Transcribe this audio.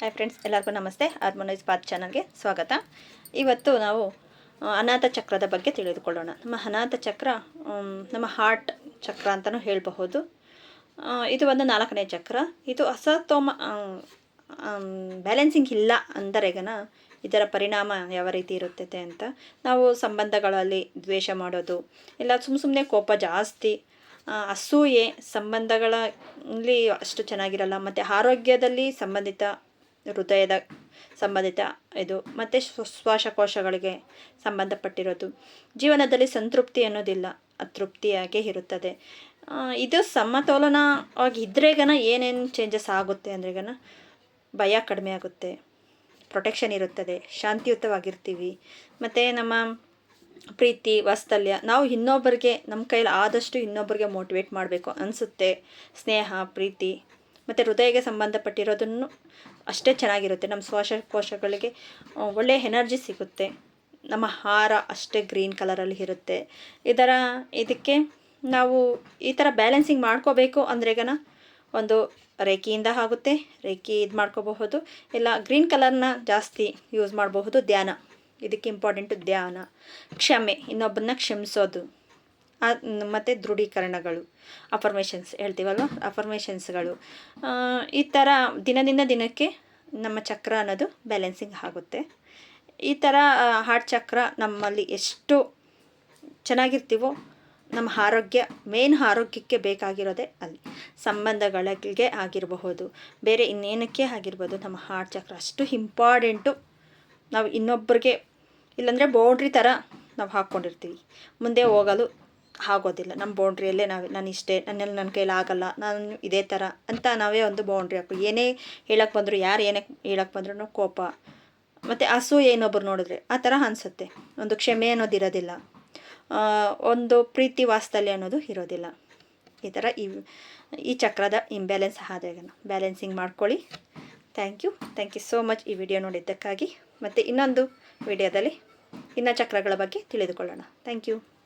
Hi friends ಎಲ್ಲರಿಗೂ ನಮಸ್ತೆ. Harmonise path ಚಾನಲ್ಗೆ ಸ್ವಾಗತ. ಇವತ್ತು ನಾವು ಅನಾಥ ಚಕ್ರದ ಬಗ್ಗೆ ತಿಳಿದುಕೊಳ್ಳೋಣ. ನಮ್ಮ ಅನಾಥ ಚಕ್ರ ನಮ್ಮ ಹಾರ್ಟ್ ಚಕ್ರ ಅಂತಲೂ ಹೇಳಬಹುದು. ಇದು ಒಂದು ನಾಲ್ಕನೇ ಚಕ್ರ. ಇದು ಅಸತೋಮ ಬ್ಯಾಲೆನ್ಸಿಂಗ್ ಇಲ್ಲ ಅಂದರೆಗನ ಇದರ ಪರಿಣಾಮ ಯಾವ ರೀತಿ ಇರುತ್ತದೆ ಅಂತ. ನಾವು ಸಂಬಂಧಗಳಲ್ಲಿ ದ್ವೇಷ ಮಾಡೋದು, ಇಲ್ಲ ಸುಮ್ಮ ಸುಮ್ಮನೆ ಕೋಪ ಜಾಸ್ತಿ ಅಸೂಯೆ, ಸಂಬಂಧಗಳಲ್ಲಿ ಅಷ್ಟು ಚೆನ್ನಾಗಿರಲ್ಲ, ಮತ್ತು ಆರೋಗ್ಯದಲ್ಲಿ ಸಂಬಂಧಿತ ಹೃದಯದ ಸಂಬಂಧಿತ ಇದು. ಮತ್ತು ಶ್ವಾಸಕೋಶಗಳಿಗೆ ಸಂಬಂಧಪಟ್ಟಿರೋದು. ಜೀವನದಲ್ಲಿ ಸಂತೃಪ್ತಿ ಅನ್ನೋದಿಲ್ಲ, ಅತೃಪ್ತಿಯಾಗೇ ಇರುತ್ತದೆ. ಇದು ಸಮತೋಲನವಾಗಿ ಇದ್ರೇಗನ ಏನೇನು ಚೇಂಜಸ್ ಆಗುತ್ತೆ ಅಂದ್ರೆಗನ ಭಯ ಕಡಿಮೆ ಆಗುತ್ತೆ ಪ್ರೊಟೆಕ್ಷನ್ ಇರುತ್ತದೆ, ಶಾಂತಿಯುತವಾಗಿರ್ತೀವಿ. ಮತ್ತು ನಮ್ಮ ಪ್ರೀತಿ, ವಾತ್ಸಲ್ಯ, ನಾವು ಇನ್ನೊಬ್ಬರಿಗೆ, ನಮ್ಮ ಕೈಯಲ್ಲಿ ಆದಷ್ಟು ಇನ್ನೊಬ್ಬರಿಗೆ ಮೋಟಿವೇಟ್ ಮಾಡಬೇಕು ಅನಿಸುತ್ತೆ. ಸ್ನೇಹ, ಪ್ರೀತಿ ಮತ್ತು ಹೃದಯಕ್ಕೆ ಸಂಬಂಧಪಟ್ಟಿರೋದನ್ನು ಅಷ್ಟೇ ಚೆನ್ನಾಗಿರುತ್ತೆ. ನಮ್ಮ ಶ್ವಾಸಕೋಶಗಳಿಗೆ ಒಳ್ಳೆಯ ಎನರ್ಜಿ ಸಿಗುತ್ತೆ. ನಮ್ಮ ಹಾರ ಅಷ್ಟೇ ಗ್ರೀನ್ ಕಲರಲ್ಲಿ ಇರುತ್ತೆ. ಇದರ ಇದಕ್ಕೆ ನಾವು ಈ ಥರ ಬ್ಯಾಲೆನ್ಸಿಂಗ್ ಮಾಡ್ಕೋಬೇಕು ಅಂದ್ರೆಗನ ಒಂದು ರೇಖೆಯಿಂದ ಆಗುತ್ತೆ. ರೇಖೆ ಇದು ಮಾಡ್ಕೋಬಹುದು. ಇಲ್ಲ, ಗ್ರೀನ್ ಕಲರ್ನ ಜಾಸ್ತಿ ಯೂಸ್ ಮಾಡಬಹುದು ಧ್ಯಾನ. ಇದಕ್ಕೆ ಇಂಪಾರ್ಟೆಂಟು ಧ್ಯಾನ. ಕ್ಷಮೆ. ಇನ್ನೊಬ್ಬನ್ನ ಕ್ಷಮಿಸೋದು. ಮತ್ತು ದೃಢೀಕರಣಗಳು ಅಫರ್ಮೇಷನ್ಸ್ ಹೇಳ್ತೀವಲ್ವ? ಅಫರ್ಮೇಷನ್ಸ್ಗಳು ಈ ಥರ ದಿನದಿಂದ ದಿನಕ್ಕೆ ನಮ್ಮ ಚಕ್ರ ಅನ್ನೋದು ಬ್ಯಾಲೆನ್ಸಿಂಗ್ ಆಗುತ್ತೆ. ಈ ಥರ ಹಾರ್ಟ್ ಚಕ್ರ ನಮ್ಮಲ್ಲಿ ಎಷ್ಟು ಚೆನ್ನಾಗಿರ್ತೀವೋ, ನಮ್ಮ ಆರೋಗ್ಯ ಮೇನ್ ಆರೋಗ್ಯಕ್ಕೆ ಬೇಕಾಗಿರೋದೇ ಅಲ್ಲಿ. ಸಂಬಂಧಗಳಿಗೆ ಆಗಿರಬಹುದು, ಬೇರೆ ಇನ್ನೇನಕ್ಕೆ ಆಗಿರ್ಬೋದು, ನಮ್ಮ ಹಾರ್ಟ್ ಚಕ್ರ ಅಷ್ಟು ಇಂಪಾರ್ಟೆಂಟು ನಾವು ಇನ್ನೊಬ್ಬರಿಗೆ ಇಲ್ಲಾಂದರೆ ಬೌಂಡ್ರಿ ಥರ ನಾವು ಹಾಕ್ಕೊಂಡಿರ್ತೀವಿ ಮುಂದೆ ಹೋಗಲು ಆಗೋದಿಲ್ಲ. ನಮ್ಮ ಬೌಂಡ್ರಿಯಲ್ಲೇ ನಾವು, ನಾನು ಇಷ್ಟೇ, ನನ್ನಲ್ಲಿ ನನ್ನ ಕೈಲಿ ಆಗಲ್ಲ, ನಾನು ಇದೇ ಥರ ಅಂತ ನಾವೇ ಒಂದು ಬೌಂಡ್ರಿ ಹಾಕು ಏನೇ ಹೇಳಕ್ಕೆ ಬಂದರು, ಯಾರು ಏನೇ ಹೇಳಕ್ಕೆ ಬಂದ್ರೂ ಕೋಪ. ಮತ್ತು ಅಸೂಯೆ ಏನೊಬ್ರು ನೋಡಿದ್ರೆ ಆ ಥರ ಅನಿಸುತ್ತೆ. ಒಂದು ಕ್ಷಮೆ ಅನ್ನೋದು ಇರೋದಿಲ್ಲ. ಒಂದು ಪ್ರೀತಿ ವಾಸ್ತಲ್ಯ ಅನ್ನೋದು ಇರೋದಿಲ್ಲ. ಈ ಥರ ಈ ಈ ಚಕ್ರದ ಇಂಬ್ಯಾಲೆನ್ಸ್ ಆದಾಗ ಬ್ಯಾಲೆನ್ಸಿಂಗ್ ಮಾಡ್ಕೊಳ್ಳಿ. Thank you thank you so much ಈ ವಿಡಿಯೋ ನೋಡಿದ್ದಕ್ಕಾಗಿ. ಮತ್ತು ಇನ್ನೊಂದು ವಿಡಿಯೋದಲ್ಲಿ ಇನ್ನು ಚಕ್ರಗಳ ಬಗ್ಗೆ ತಿಳಿದುಕೊಳ್ಳೋಣ. Thank you